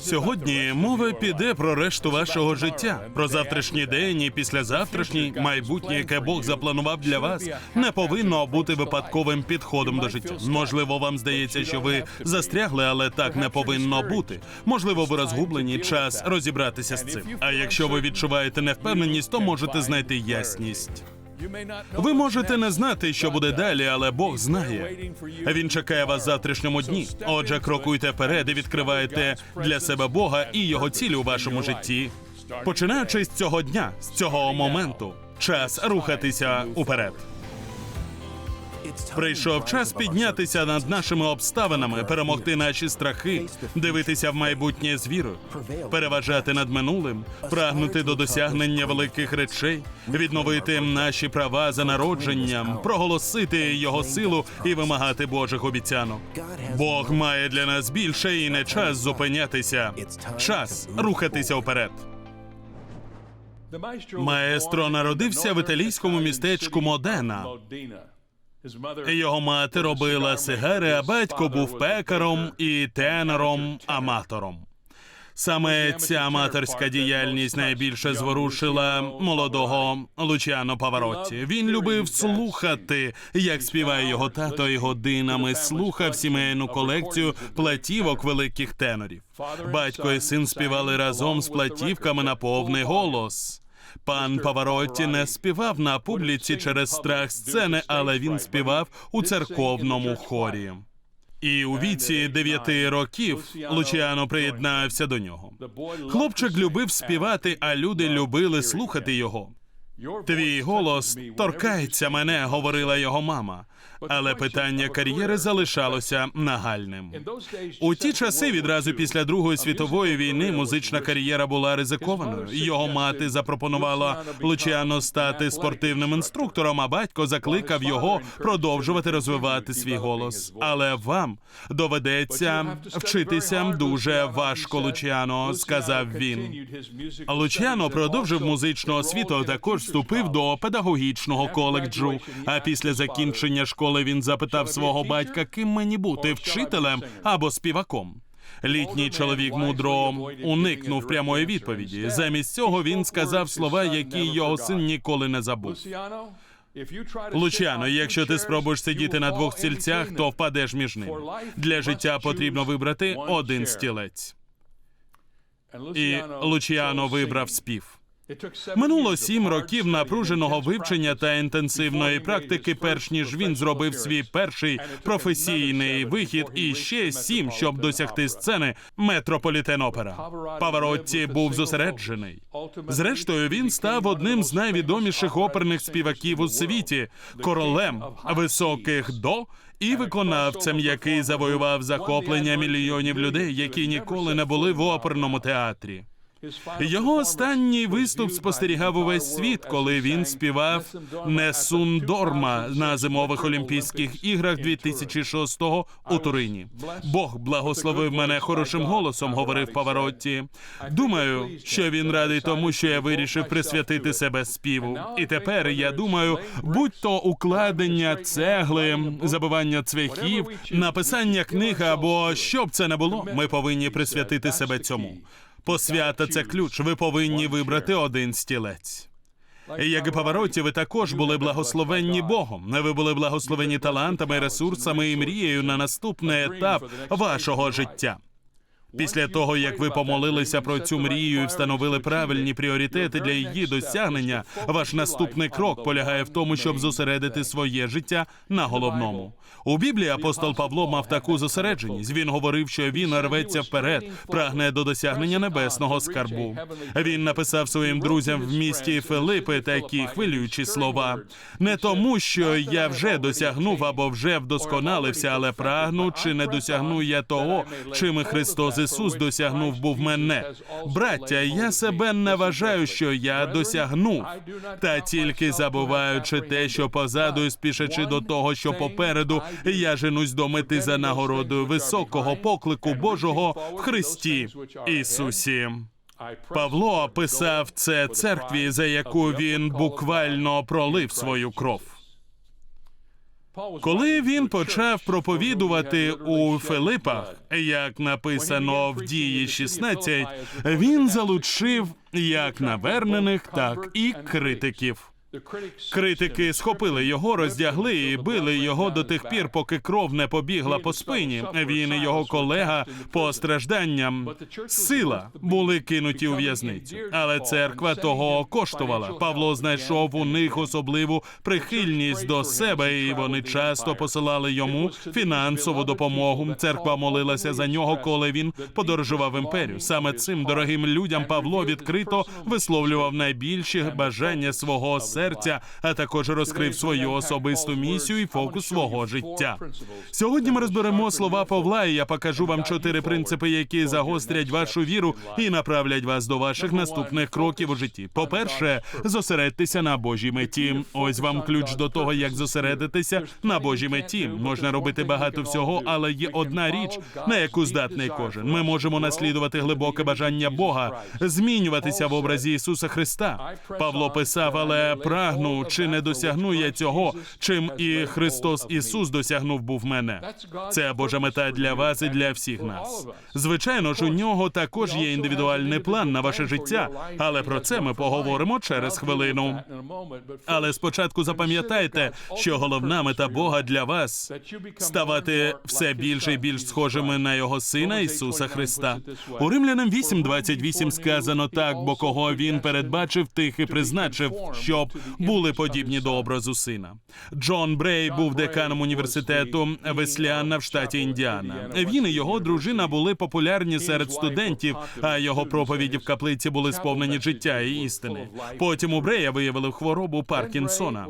Сьогодні мова піде про решту вашого життя, про завтрашній день і післязавтрашній майбутнє, яке Бог запланував для вас, не повинно бути випадковим підходом до життя. Можливо, вам здається, що ви застрягли, але так не повинно бути. Можливо, ви розгублені. Час розібратися з цим. А якщо ви відчуваєте невпевненість, то можете знайти ясність. Ви можете не знати, що буде далі, але Бог знає. Він чекає вас в завтрашньому дні. Отже, крокуйте вперед і відкривайте для себе Бога і його цілі у вашому житті. Починаючи з цього дня, з цього моменту, час рухатися уперед. Прийшов час піднятися над нашими обставинами, перемогти наші страхи, дивитися в майбутнє з вірою, переважати над минулим, прагнути до досягнення великих речей, відновити наші права за народженням, проголосити його силу і вимагати Божих обіцянок. Бог має для нас більше і не час зупинятися. Час рухатися вперед. Маестро народився в італійському містечку Модена. Його мати робила сигари, а батько був пекаром і тенором-аматором. Саме ця аматорська діяльність найбільше зворушила молодого Лучано Паваротті. Він любив слухати, як співає його тато, і годинами слухав сімейну колекцію платівок великих тенорів. Батько і син співали разом з платівками на повний голос. Пан Паваротті не співав на публіці через страх сцени, але він співав у церковному хорі. І у віці дев'яти років Лучіано приєднався до нього. Хлопчик любив співати, а люди любили слухати його. Твій голос торкається мене, говорила його мама. Але питання кар'єри залишалося нагальним. У ті часи, відразу після Другої світової війни, музична кар'єра була ризикованою. Його мати запропонувала Лучіано стати спортивним інструктором, а батько закликав його продовжувати розвивати свій голос. Але вам доведеться вчитися дуже важко, Лучіано, сказав він. Лучіано продовжив музичну освіту, також вступив до педагогічного коледжу. А після закінчення школи він запитав свого батька, ким мені бути вчителем або співаком. Літній чоловік мудро уникнув прямої відповіді. Замість цього він сказав слова, які його син ніколи не забув. Лучано, якщо ти спробуєш сидіти на двох стільцях, то впадеш між ними. Для життя потрібно вибрати один стілець. І Лучіано вибрав спів. Минуло сім років напруженого вивчення та інтенсивної практики, перш ніж він зробив свій перший професійний вихід, і ще сім, щоб досягти сцени Метрополітен Опера. Паваротті був зосереджений. Зрештою, він став одним з найвідоміших оперних співаків у світі, королем високих до і виконавцем, який завоював захоплення мільйонів людей, які ніколи не були в оперному театрі. Його останній виступ спостерігав увесь світ, коли він співав Несун Дорма на зимових Олімпійських іграх 2006-го у Турині. Бог благословив мене хорошим голосом, говорив Паваротті. Думаю, що він радий тому, що я вирішив присвятити себе співу. І тепер я думаю, будь-то укладення цегли, забивання цвяхів, написання книг або що б це не було, ми повинні присвятити себе цьому. Посвята це ключ. Ви повинні вибрати один стілець. І Як і повороті, ви також були благословенні Богом. Ви були благословені талантами, ресурсами і мрією на наступний етап вашого життя. Після того, як ви помолилися про цю мрію і встановили правильні пріоритети для її досягнення, ваш наступний крок полягає в тому, щоб зосередити своє життя на головному. У Біблії апостол Павло мав таку зосередженість. Він говорив, що він рветься вперед, прагне до досягнення небесного скарбу. Він написав своїм друзям в місті Филипи такі хвилюючі слова. Не тому, що я вже досягнув або вже вдосконалився, але прагну, чи не досягну я того, чим Христос Ісус досягнув був мене. Браття, я себе не вважаю, що я досягнув, та тільки забуваючи те, що позаду і спішачи до того, що попереду, я женусь до мети за нагородою високого поклику Божого в Христі Ісусі. Павло описав це церкві, за яку він буквально пролив свою кров. Коли він почав проповідувати у Филипах, як написано в дії 16, він залучив як навернених, так і критиків. Критики схопили його, роздягли і били його до тих пір, поки кров не побігла по спині. Він і його колега по стражданням сила були кинуті у в'язницю. Але церква того коштувала. Павло знайшов у них особливу прихильність до себе, і вони часто посилали йому фінансову допомогу. Церква молилася за нього, коли він подорожував імперію. Саме цим дорогим людям Павло відкрито висловлював найбільші бажання свого серця, а також розкрив свою особисту місію і фокус свого життя. Сьогодні ми розберемо слова Павла, і я покажу вам чотири принципи, які загострять вашу віру і направлять вас до ваших наступних кроків у житті. По-перше, зосередьтеся на Божій меті. Ось вам ключ до того, як зосередитися на Божій меті. Можна робити багато всього, але є одна річ, на яку здатний кожен. Ми можемо наслідувати глибоке бажання Бога, змінюватися в образі Ісуса Христа. Павло писав, але прагну, чи не досягну я цього, чим і Христос Ісус досягнув був мене. Це Божа мета для вас і для всіх нас. Звичайно ж, у нього також є індивідуальний план на ваше життя, але про це ми поговоримо через хвилину. Але спочатку запам'ятайте, що головна мета Бога для вас ставати все більше і більш схожими на його сина Ісуса Христа. У Римлянам 8.28 сказано так, бо кого він передбачив, тих і призначив, щоб були подібні до образу сина. Джон Брей був деканом університету Весліана в штаті Індіана. Він і його дружина були популярні серед студентів, а його проповіді в каплиці були сповнені життя і істини. Потім у Брея виявили хворобу Паркінсона.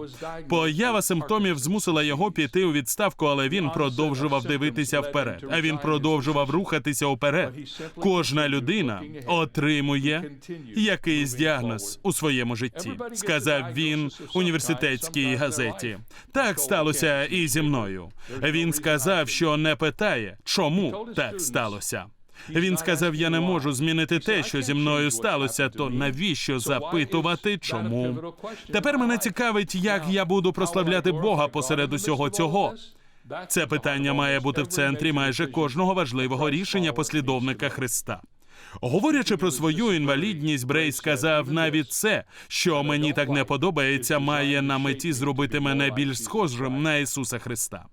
Поява симптомів змусила його піти у відставку, але він продовжував дивитися вперед. А він продовжував рухатися вперед. Кожна людина отримує якийсь діагноз у своєму житті, сказав він університетській газеті. Так сталося і зі мною. Він сказав, що не питає, чому так сталося. Він сказав: Я не можу змінити те, що зі мною сталося. То навіщо запитувати, чому? Тепер мене цікавить, як я буду прославляти Бога посеред усього цього. Це питання має бути в центрі майже кожного важливого рішення послідовника Христа. Говорячи про свою інвалідність, Брей сказав навіть це, що мені так не подобається, має на меті зробити мене більш схожим на Ісуса Христа.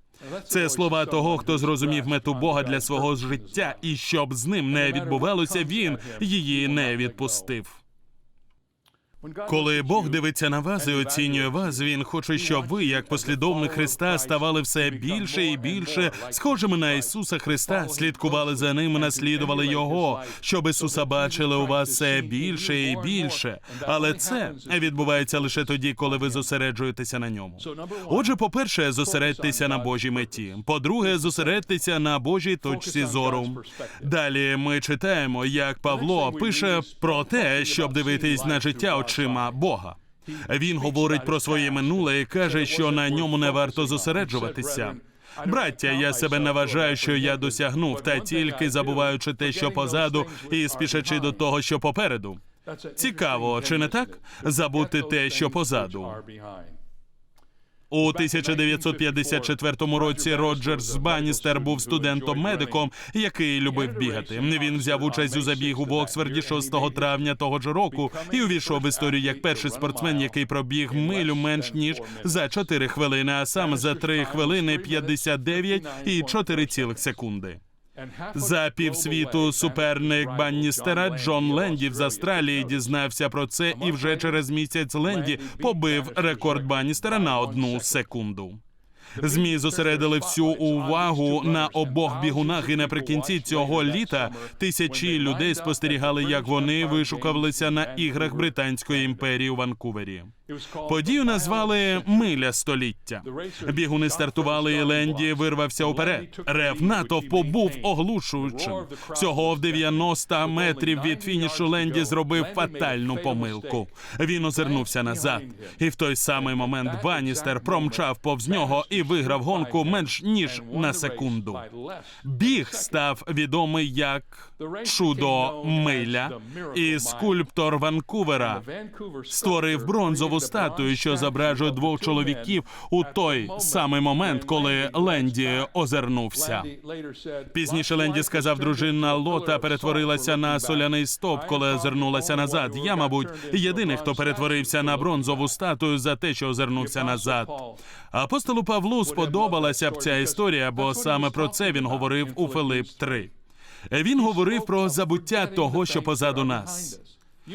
Це слова того, хто зрозумів мету Бога для свого життя, і щоб з ним не відбувалося, він її не відпустив. Коли Бог дивиться на вас і оцінює вас, він хоче, щоб ви, як послідовник Христа, ставали все більше і більше схожими на Ісуса Христа, слідкували за ним, наслідували Його, щоб Ісуса бачили у вас все більше і більше. Але це відбувається лише тоді, коли ви зосереджуєтеся на ньому. Отже, по-перше, зосередьтеся на Божій меті. По-друге, зосередьтеся на Божій точці зору. Далі ми читаємо, як Павло пише про те, щоб дивитись на життя очима Бога. Він говорить про своє минуле і каже, що на ньому не варто зосереджуватися. Браття, я себе не вважаю, що я досягнув, та тільки забуваючи те, що позаду, і спішачи до того, що попереду. Цікаво, чи не так? Забути те, що позаду. У 1954 році Роджерс Баністер був студентом-медиком, який любив бігати. Він взяв участь у забігу в Оксфорді 6 травня того ж року і увійшов в історію як перший спортсмен, який пробіг милю менш ніж за 4 хвилини, а саме за 3 хвилини 59 і 4 цілих секунди. За півсвіту суперник Банністера Джон Ленді з Австралії дізнався про це, і вже через місяць Ленді побив рекорд Банністера на одну секунду. Змі зосередили всю увагу на обох бігунах, і наприкінці цього літа тисячі людей спостерігали, як вони вишукувалися на іграх Британської імперії у Ванкувері. Подію назвали Миля століття. Бігуни стартували, і Ленді вирвався уперед. Рев натовпу був оглушуючим. Всього в 90 метрів від фінішу Ленді зробив фатальну помилку. Він озирнувся назад, і в той самий момент Баністер промчав повз нього і виграв гонку менш ніж на секунду. Біг став відомий як чудо миля, і скульптор Ванкувера створив бронзову статую, що зображує двох чоловіків у той самий момент, коли Ленді озирнувся. Пізніше Ленді сказав, дружина Лота перетворилася на соляний стовп, коли озирнулася назад. Я, мабуть, єдиний, хто перетворився на бронзову статую за те, що озирнувся назад. Апостолу Павлу сподобалася б ця історія, бо саме про це він говорив у Филип 3. Він говорив про забуття того, що позаду нас.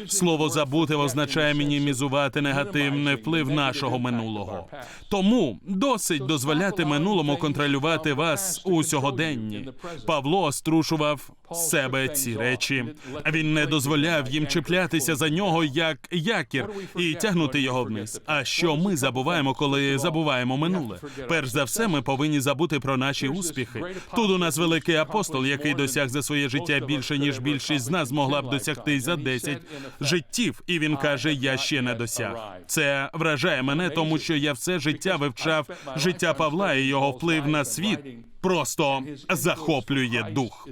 Слово забути означає мінімізувати негативний вплив нашого минулого. Тому досить дозволяти минулому контролювати вас у сьогоденні. Павло струшував себе ці речі. Він не дозволяв їм чіплятися за нього як якір і тягнути його вниз. А що ми забуваємо, коли забуваємо минуле? Перш за все, ми повинні забути про наші успіхи. Тут у нас великий апостол, який досяг за своє життя більше ніж більшість з нас могла б досягти за 10 життів. І він каже: Я ще не досяг. Це вражає мене, тому що я все життя вивчав життя Павла і його вплив на світ. Просто захоплює дух.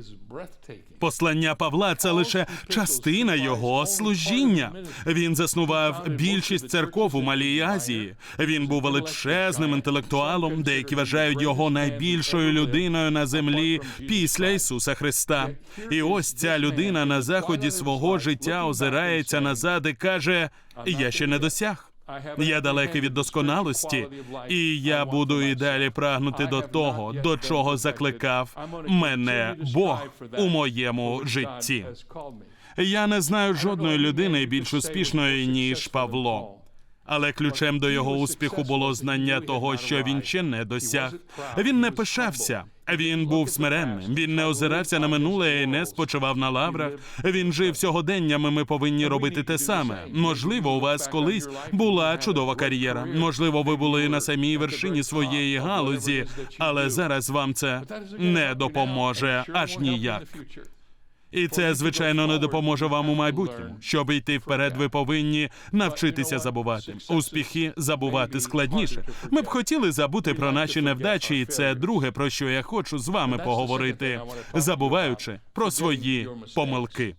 Послання Павла це лише частина його служіння. Він заснував більшість церков у Малій Азії. Він був величезним інтелектуалом. Деякі вважають його найбільшою людиною на землі після Ісуса Христа. І ось ця людина на заході свого життя озирається назад і каже: Я ще не досяг. Я далекий від досконалості, і я буду і далі прагнути до того, до чого закликав мене Бог у моєму житті. Я не знаю жодної людини більш успішної ніж Павло. Але ключем до його успіху було знання того, що він ще не досяг. Він не пишався. Він був смиренним. Він не озирався на минуле і не спочивав на лаврах. Він жив сьогоденнями. Ми повинні робити те саме. Можливо, у вас колись була чудова кар'єра. Можливо, ви були на самій вершині своєї галузі, але зараз вам це не допоможе аж ніяк. І це, звичайно, не допоможе вам у майбутньому. Щоб йти вперед, ви повинні навчитися забувати. Успіхи забувати складніше. Ми б хотіли забути про наші невдачі, і це друге, про що я хочу з вами поговорити, забуваючи про свої помилки.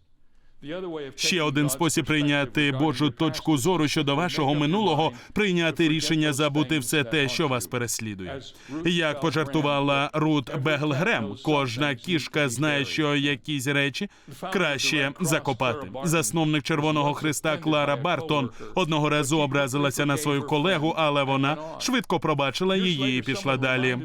Ще один спосіб прийняти Божу точку зору щодо вашого минулого прийняти рішення забути все те, що вас переслідує. Як пожартувала Рут Беглгрем, кожна кішка знає, що якісь речі краще закопати. Засновник Червоного Христа Клара Бартон одного разу образилася на свою колегу, але вона швидко пробачила її і пішла далі.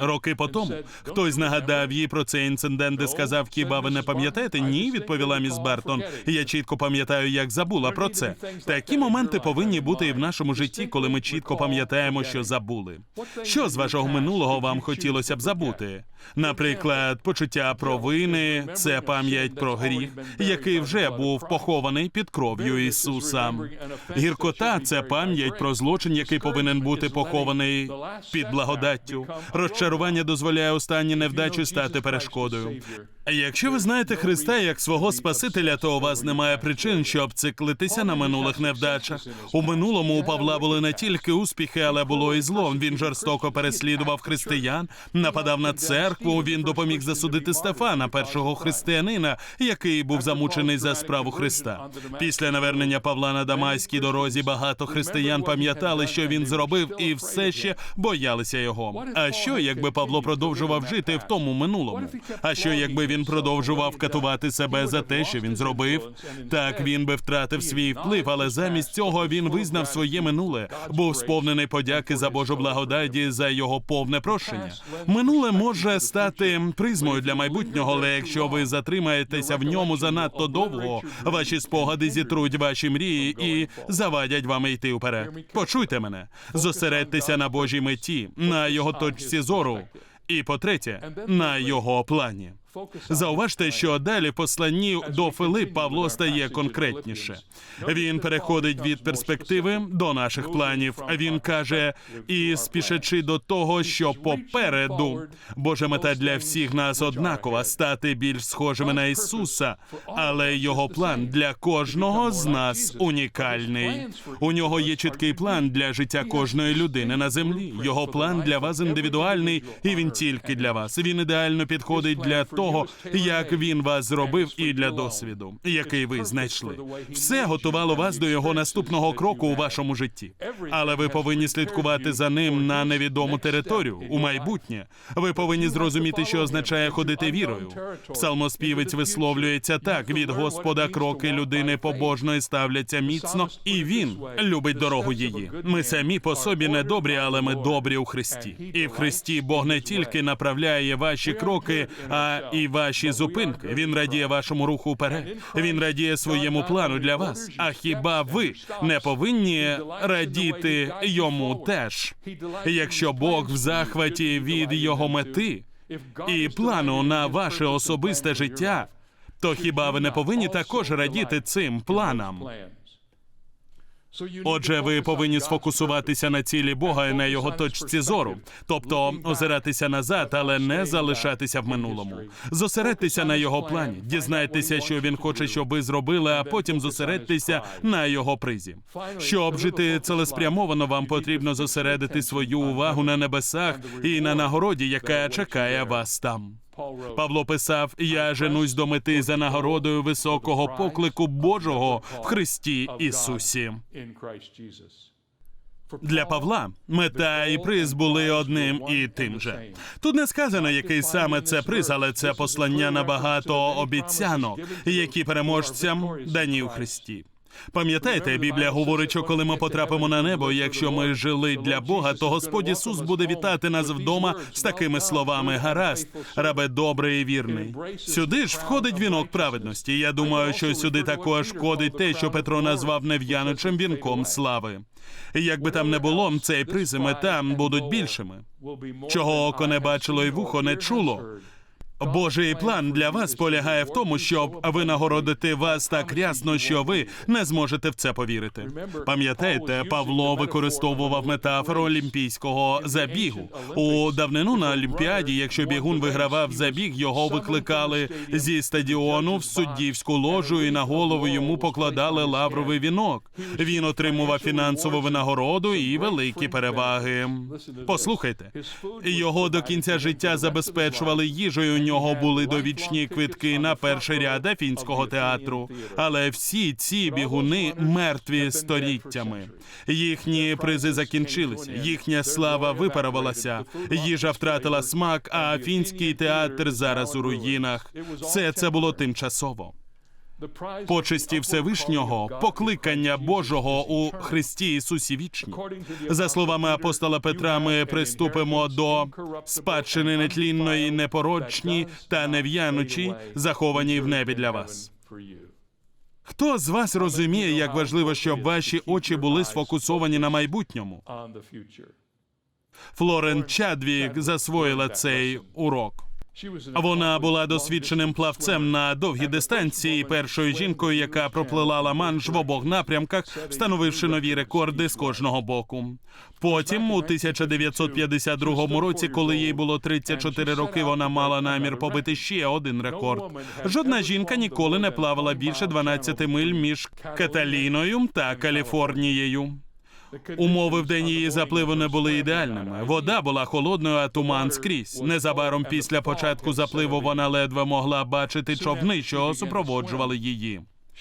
Роки по тому хтось нагадав їй про цей інцидент і сказав: хіба ви не пам'ятаєте? Ні, відповіла міс Бартон. Я чітко пам'ятаю, як забула про це. Такі моменти повинні бути і в нашому житті, коли ми чітко пам'ятаємо, що забули. Що з вашого минулого вам хотілося б забути? Наприклад, почуття провини це пам'ять про гріх, який вже був похований під кров'ю Ісуса. Гіркота це пам'ять про злочин, який повинен бути похований під благодаттю. Розчарування дозволяє останній невдачі стати перешкодою. Якщо ви знаєте Христа як свого Спасителя, то у вас немає причин, щоб циклитися на минулих невдачах. У минулому у Павла були не тільки успіхи, але було і зло. Він жорстоко переслідував християн, нападав на церкву. Він допоміг засудити Стефана, першого християнина, який був замучений за справу Христа. Після навернення Павла на Дамаській дорозі багато християн пам'ятали, що він зробив, і все ще боялися його. А що, якби Павло продовжував жити в тому минулому? А що, якби він продовжував катувати себе за те, що він зробив? Так він би втратив свій вплив, але замість цього він визнав своє минуле, був сповнений подяки за Божу благодаті за його повне прощення. Минуле може стати призмою для майбутнього, але якщо ви затримаєтеся в ньому занадто довго, ваші спогади зітруть ваші мрії і завадять вам йти вперед. Почуйте мене, зосередьтеся на Божій меті, на його точці зору. І по-третє, на його плані. Зауважте, що далі в посланні до Филип Павло стає конкретніше. Він переходить від перспективи до наших планів. Він каже: і спішачи до того, що попереду Божа мета для всіх нас однакова стати більш схожими на Ісуса, але його план для кожного з нас унікальний. У нього є чіткий план для життя кожної людини на землі. Його план для вас індивідуальний, і він тільки для вас. Він ідеально підходить для того того, як він вас зробив, і для досвіду, який ви знайшли. Все готувало вас до його наступного кроку у вашому житті. Але ви повинні слідкувати за ним на невідому територію у майбутнє. Ви повинні зрозуміти, що означає ходити вірою. Псалмоспівець висловлюється так: від Господа кроки людини побожної ставляться міцно, і він любить дорогу її. Ми самі по собі не добрі, але ми добрі у Христі. І в Христі Бог не тільки направляє ваші кроки, а і ваші зупинки. Він радіє вашому руху вперед. Він радіє своєму плану для вас. А хіба ви не повинні радіти йому теж? Якщо Бог в захваті від його мети і плану на ваше особисте життя, то хіба ви не повинні також радіти цим планам? Отже, ви повинні сфокусуватися на цілі Бога і на його точці зору, тобто озиратися назад, але не залишатися в минулому. Зосередьтеся на його плані, дізнайтеся, що він хоче, щоб ви зробили, а потім зосередьтеся на його призі. Щоб жити цілеспрямовано, вам потрібно зосередити свою увагу на небесах і на нагороді, яка чекає вас там. Павло писав: Я женусь до мети за нагородою високого поклику Божого в Христі Ісусі. Для Павла мета і приз були одним і тим же. Тут не сказано, який саме це приз, але це послання на багато обіцянок, які переможцям дані у Христі. Пам'ятаєте, Біблія говорить, що коли ми потрапимо на небо, якщо ми жили для Бога, то Господь Ісус буде вітати нас вдома з такими словами: гаразд, рабе добрий і вірний. Сюди ж входить вінок праведності. Я думаю, що сюди також входить те, що Петро назвав нев'янучим вінком слави. Як би там не було, цей приз і мета будуть більшими. Чого око не бачило і вухо не чуло. Божий план для вас полягає в тому, щоб винагородити вас так рясно, що ви не зможете в це повірити. Пам'ятаєте, Павло використовував метафору олімпійського забігу у давнину на Олімпіаді. Якщо бігун вигравав забіг, його викликали зі стадіону в суддівську ложу, і на голову йому покладали лавровий вінок. Він отримував фінансову винагороду і великі переваги. Послухайте, його до кінця життя забезпечували їжею нього були довічні квитки на перший ряд афінського театру. Але всі ці бігуни мертві століттями. Їхні призи закінчилися, їхня слава випарувалася, їжа втратила смак, а афінський театр зараз у руїнах. Все це було тимчасово. Почесті Всевишнього, покликання Божого у Христі Ісусі вічні. За словами апостола Петра, ми приступимо до спадщини нетлінної, непорочні та нев'янучі, заховані в небі для вас. Хто з вас розуміє, як важливо, щоб ваші очі були сфокусовані на майбутньому? Флорен Чадвік засвоїла цей урок. Вона була досвідченим плавцем на довгій дистанції, першою жінкою, яка проплила Ла-Манш в обох напрямках, встановивши нові рекорди з кожного боку. Потім, у 1952 році, коли їй було 34 роки, вона мала намір побити ще один рекорд. Жодна жінка ніколи не плавала більше 12 миль між Каталіною та Каліфорнією. Умови в день її запливу не були ідеальними. Вода була холодною, а туман скрізь. Незабаром після початку запливу вона ледве могла бачити човни, що супроводжували її.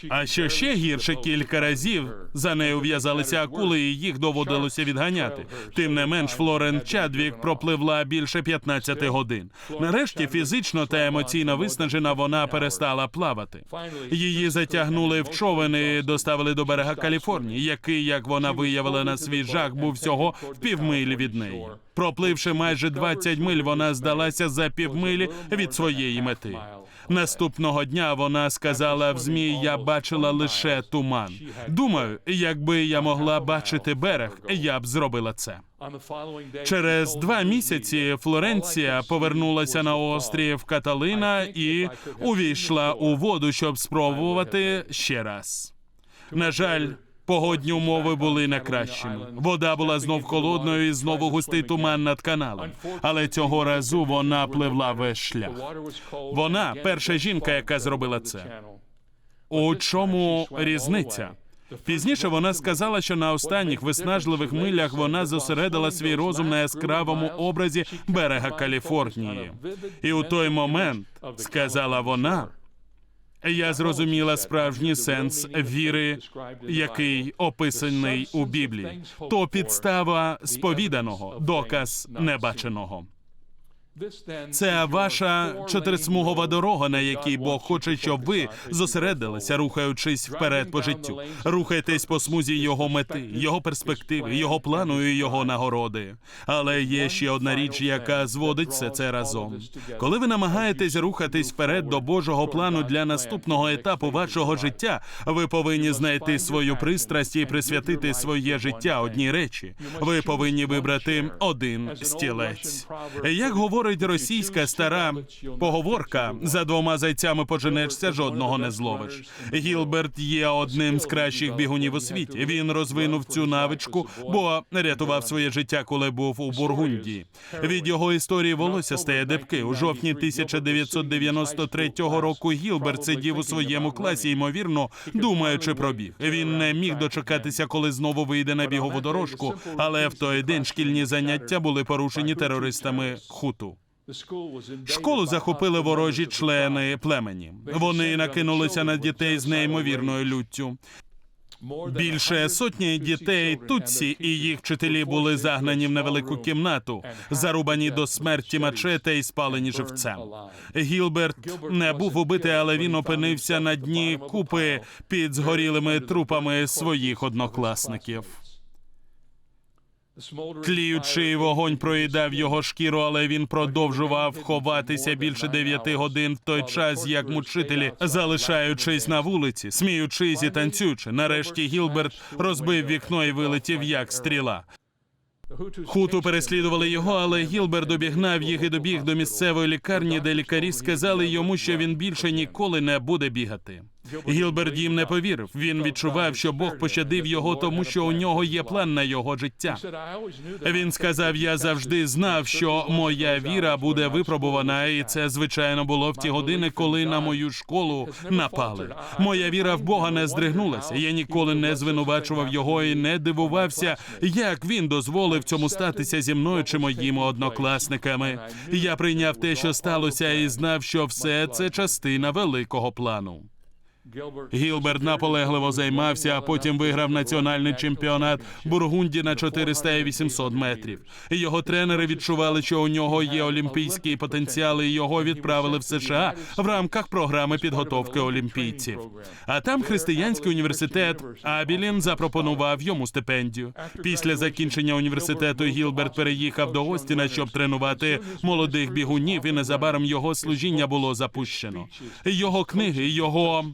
А що ще гірше, кілька разів за нею в'язалися акули, і їх доводилося відганяти. Тим не менш, Флорен Чадвік пропливла більше 15 годин. Нарешті, фізично та емоційно виснажена, вона перестала плавати. Її затягнули в човен і доставили до берега Каліфорнії, який, як вона виявила на свій жах, був всього в півмилі від неї. Пропливши майже 20 миль, вона здалася за півмилі від своєї мети. Наступного дня вона сказала в змі: я бачила лише туман. Думаю, якби я могла бачити берег, я б зробила це. Через два місяці Флоренція повернулася на острів Каталина і увійшла у воду, щоб спробувати ще раз. На жаль. Погодні умови були не кращими. Вода була знов холодною і знову густий туман над каналом. Але цього разу вона пливла весь шлях. Вона перша жінка, яка зробила це. У чому різниця? Пізніше вона сказала, що на останніх виснажливих милях вона зосередила свій розум на яскравому образі берега Каліфорнії. І у той момент, сказала вона, я зрозуміла справжній сенс віри, який описаний у Біблії. То підстава сповіданого, доказ небаченого. Це ваша чотирисмугова дорога, на якій Бог хоче, щоб ви зосередилися, рухаючись вперед по життю. Рухайтесь по смузі його мети, його перспективи, його плану і його нагороди. Але є ще одна річ, яка зводить все це разом. Коли ви намагаєтесь рухатись вперед до Божого плану для наступного етапу вашого життя, ви повинні знайти свою пристрасть і присвятити своє життя одній речі. Ви повинні вибрати один стілець. Як говорить російська стара поговорка, за двома зайцями поженешся, жодного не зловиш. Гілберт є одним з кращих бігунів у світі. Він розвинув цю навичку, бо рятував своє життя, коли був у Бургундії. Від його історії волосся стає дебки. У жовтні 1993 року Гілберт сидів у своєму класі, ймовірно, думаючи про біг. Він не міг дочекатися, коли знову вийде на бігову дорожку, але в той день шкільні заняття були порушені терористами хуту. Школу захопили ворожі члени племені. Вони накинулися на дітей з неймовірною люттю. Більше сотні дітей Тутсі і їх вчителі були загнані в невелику кімнату, зарубані до смерті мачете і спалені живцем. Гілберт не був убитий, але він опинився на дні купи під згорілими трупами своїх однокласників. Тліючий вогонь проїдав його шкіру, але він продовжував ховатися більше дев'яти годин в той час, як мучителі, залишаючись на вулиці, сміючись і танцюючи. Нарешті Гілберт розбив вікно і вилетів як стріла. Хуту переслідували його, але Гілберт обігнав їх і добіг до місцевої лікарні, де лікарі сказали йому, що він більше ніколи не буде бігати. Гілберт їм не повірив. Він відчував, що Бог пощадив його, тому що у нього є план на його життя. Він сказав: Я завжди знав, що моя віра буде випробувана, і це звичайно було в ті години, коли на мою школу напали. Моя віра в Бога не здригнулася. Я ніколи не звинувачував його і не дивувався, як він дозволив цьому статися зі мною чи моїми однокласниками. Я прийняв те, що сталося, і знав, що все це частина великого плану. Гілберт наполегливо займався, а потім виграв національний чемпіонат Бургунді на 400 і 800 метрів. Його тренери відчували, що у нього є олімпійський потенціал, і його відправили в США в рамках програми підготовки олімпійців. А там християнський університет Абілін запропонував йому стипендію. Після закінчення університету Гілберт переїхав до Остіна, щоб тренувати молодих бігунів, і незабаром його служіння було запущено. Його книги, його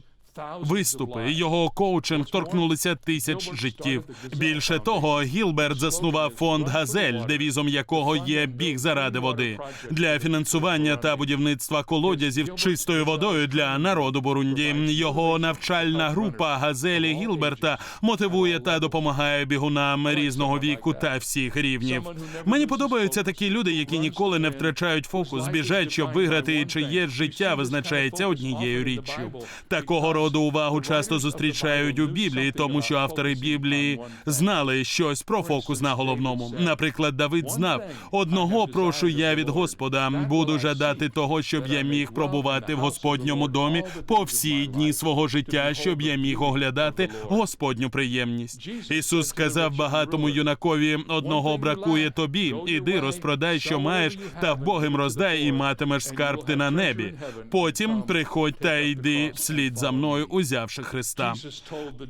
Виступи його коучинг торкнулися тисяч життів. Більше того, Гілберт заснував фонд Газель, девізом якого є біг заради води для фінансування та будівництва колодязів чистою водою для народу Бурунді. Його навчальна група Газелі Гілберта мотивує та допомагає бігунам різного віку та всіх рівнів. Мені подобаються такі люди, які ніколи не втрачають фокус, біжать, щоб виграти, чиє життя визначається однією річчю. Такого роду увагу часто зустрічають у Біблії, тому що автори Біблії знали щось про фокус на головному. Наприклад, Давид знав одного прошу я від Господа, буду жадати того, щоб я міг пробувати в Господньому домі по всі дні свого життя, щоб я міг оглядати Господню приємність. Ісус сказав багатому юнакові: одного бракує тобі, іди розпродай, що маєш, та вбогим роздай, і матимеш скарб ти на небі. Потім приходь та йди вслід за мною, узявши Христа.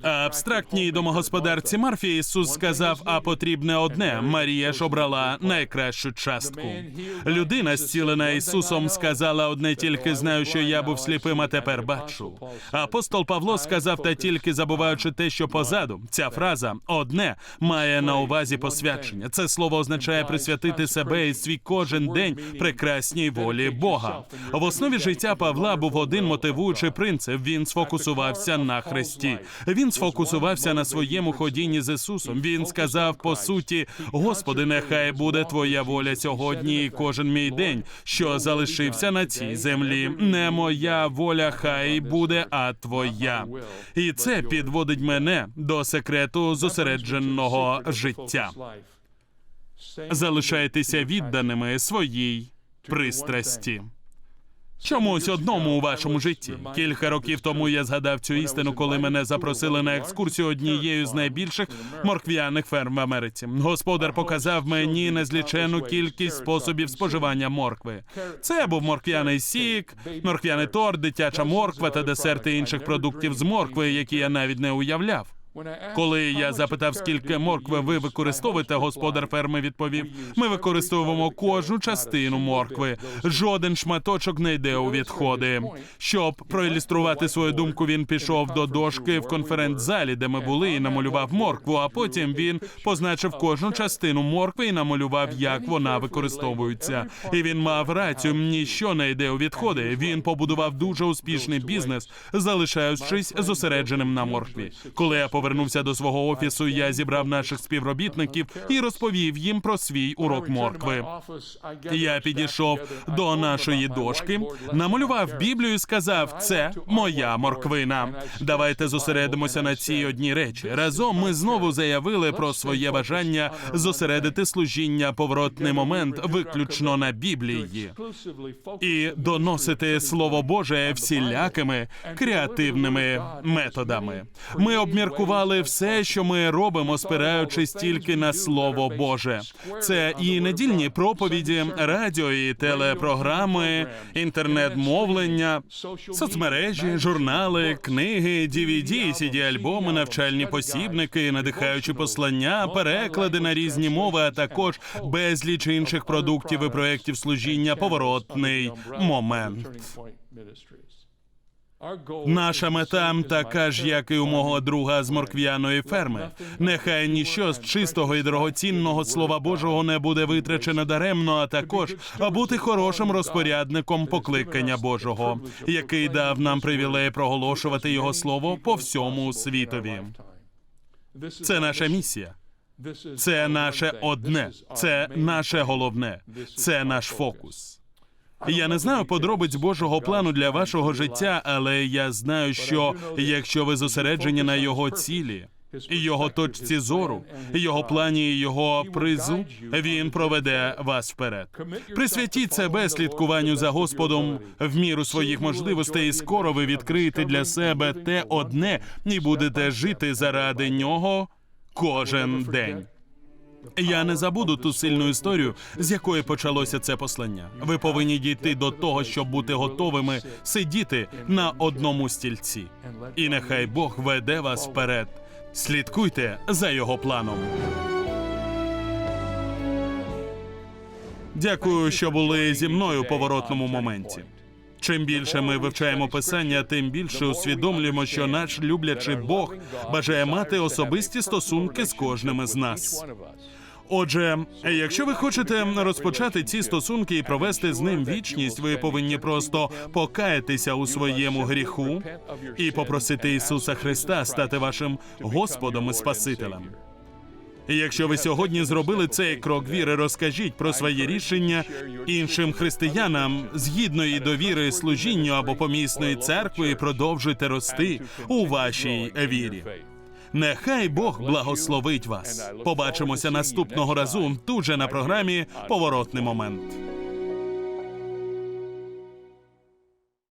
А Абстрактній домогосподарці Марфі Ісус сказав: а потрібне одне. Марія ж обрала найкращу частку. Людина, зцілена Ісусом, сказала одне тільки знаю, що я був сліпим, а тепер бачу. Апостол Павло сказав, та тільки забуваючи те, що позаду. Ця фраза одне має на увазі посвячення. Це слово означає присвятити себе і свій кожен день прекрасній волі Бога. В основі життя Павла був один мотивуючий принцип. Він сфокусував сфокусувався на Христі. Він сфокусувався на своєму ходінні з Ісусом. Він сказав по суті: Господи, нехай буде Твоя воля сьогодні і кожен мій день, що залишився на цій землі. Не моя воля, хай буде, а Твоя. І це підводить мене до секрету зосередженого життя. Залишайтеся відданими своїй пристрасті. Чомусь одному у вашому житті. Кілька років тому я згадав цю істину, коли мене запросили на екскурсію однією з найбільших морквяних ферм в Америці. Господар показав мені незлічену кількість способів споживання моркви. Це був морквяний сік, морквяний торт, дитяча морква та десерти інших продуктів з моркви, які я навіть не уявляв. Коли я запитав, скільки моркви ви використовуєте, господар ферми відповів: ми використовуємо кожну частину моркви. Жоден шматочок не йде у відходи. Щоб проілюструвати свою думку, він пішов до дошки в конференц-залі, де ми були, і намалював моркву. А потім він позначив кожну частину моркви і намалював, як вона використовується. І він мав рацію. Ніщо не йде у відходи. Він побудував дуже успішний бізнес, залишаючись зосередженим на моркві. Коли я повернувся до свого офісу, я зібрав наших співробітників і розповів їм про свій урок моркви. Я підійшов до нашої дошки, намалював Біблію і сказав: це моя морквина. Давайте зосередимося на цій одній речі. Разом ми знову заявили про своє бажання зосередити служіння поворотний момент виключно на Біблії і доносити слово Боже всілякими креативними методами. Ми обміркували все, що ми робимо, спираючись тільки на слово Боже. Це і недільні проповіді, радіо і телепрограми, інтернет-мовлення, соцмережі, журнали, книги, DVD, CD-альбоми, навчальні посібники, надихаючі послання, переклади на різні мови, а також безліч інших продуктів і проєктів служіння. Поворотний момент. Наша мета така ж, як і у мого друга з морквяної ферми. Нехай ніщо з чистого і дорогоцінного слова Божого не буде витрачено даремно, а також бути хорошим розпорядником покликання Божого, який дав нам привілей проголошувати його слово по всьому світові. Це наша місія. Це наше одне, це наше головне, це наш фокус. Я не знаю подробиць Божого плану для вашого життя, але я знаю, що якщо ви зосереджені на його цілі, його точці зору, його плані, його призу, він проведе вас вперед. Присвятіть себе слідкуванню за Господом в міру своїх можливостей, і скоро ви відкриєте для себе те одне і будете жити заради нього кожен день. Я не забуду ту сильну історію, з якої почалося це послання. Ви повинні дійти до того, щоб бути готовими сидіти на одному стільці. І нехай Бог веде вас вперед. Слідкуйте за його планом. Дякую, що були зі мною у поворотному моменті. Чим більше ми вивчаємо писання, тим більше усвідомлюємо, що наш люблячий Бог бажає мати особисті стосунки з кожним із нас. Отже, якщо ви хочете розпочати ці стосунки і провести з ним вічність, ви повинні просто покаятися у своєму гріху і попросити Ісуса Христа стати вашим Господом і Спасителем. І Якщо ви сьогодні зробили цей крок віри, розкажіть про своє рішення іншим християнам згідної довіри служінню або помісної церкви, продовжуйте рости у вашій вірі. Нехай Бог благословить вас. Побачимося наступного разу тут же на програмі Поворотний момент.